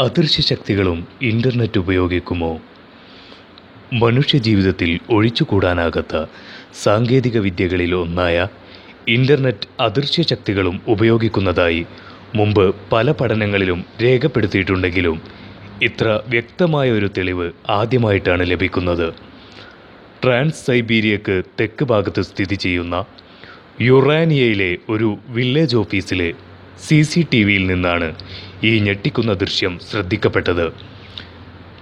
അദൃശ്യ ശക്തികളും ഇന്റർനെറ്റ് ഉപയോഗിക്കുമോ? മനുഷ്യജീവിതത്തിൽ ഒഴിച്ചുകൂടാനാകാത്ത സാങ്കേതിക വിദ്യകളിൽ ഒന്നായ ഇന്റർനെറ്റ് അദൃശ്യ ശക്തികളും ഉപയോഗിക്കുന്നതായി മുമ്പ് പല പഠനങ്ങളിലും രേഖപ്പെടുത്തിയിട്ടുണ്ടെങ്കിലും ഇത്ര വ്യക്തമായ ഒരു തെളിവ് ആദ്യമായിട്ടാണ് ലഭിക്കുന്നത്. ട്രാൻസ് സൈബീരിയക്ക് തെക്ക് ഭാഗത്ത് സ്ഥിതി ചെയ്യുന്ന യുറാനിയയിലെ ഒരു വില്ലേജ് ഓഫീസിലെ സി സി ടി വിയിൽ നിന്നാണ് ഈ ഞെട്ടിക്കുന്ന ദൃശ്യം ശ്രദ്ധിക്കപ്പെട്ടത്.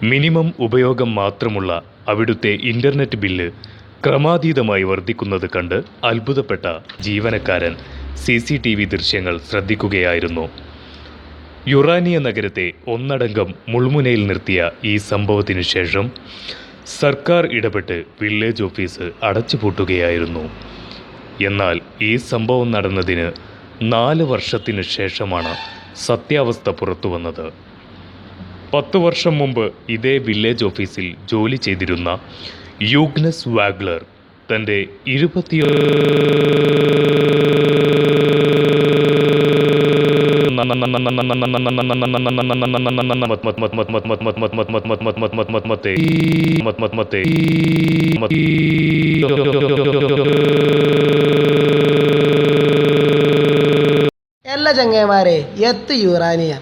മിനിമം ഉപയോഗം മാത്രമുള്ള അവിടുത്തെ ഇന്റർനെറ്റ് ബില്ല് ക്രമാതീതമായി വർദ്ധിക്കുന്നത് കണ്ട് അത്ഭുതപ്പെട്ട ജീവനക്കാരൻ സി സി ടി വി ദൃശ്യങ്ങൾ ശ്രദ്ധിക്കുകയായിരുന്നു. യുറാനിയ നഗരത്തെ ഒന്നടങ്കം മുൾമുനയിൽ നിർത്തിയ ഈ സംഭവത്തിനു ശേഷം സർക്കാർ ഇടപെട്ട് വില്ലേജ് ഓഫീസ് അടച്ചുപൂട്ടുകയായിരുന്നു. എന്നാൽ ഈ സംഭവം നടന്നതിന് നാല് വർഷത്തിനു ശേഷമാണ് സത്യാവസ്ഥ പുറത്തു വന്നത്. പത്ത് വർഷം മുമ്പ് ഇതേ വില്ലേജ് ഓഫീസിൽ ജോലി ചെയ്തിരുന്ന യൂഗ്നസ് വാഗ്ലർ തന്റെ ഇരുപത്തി എല്ലാ ചങ്ങന്മാരെ എത്ത് യുറാനിയ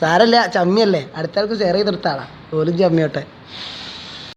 സാരല്ല ചമ്മിയല്ലേ. അടുത്ത ആൾക്ക് ഷെയർ ചെയ്തെടുത്താളാ പോലും ചമ്മിയോട്ടെ.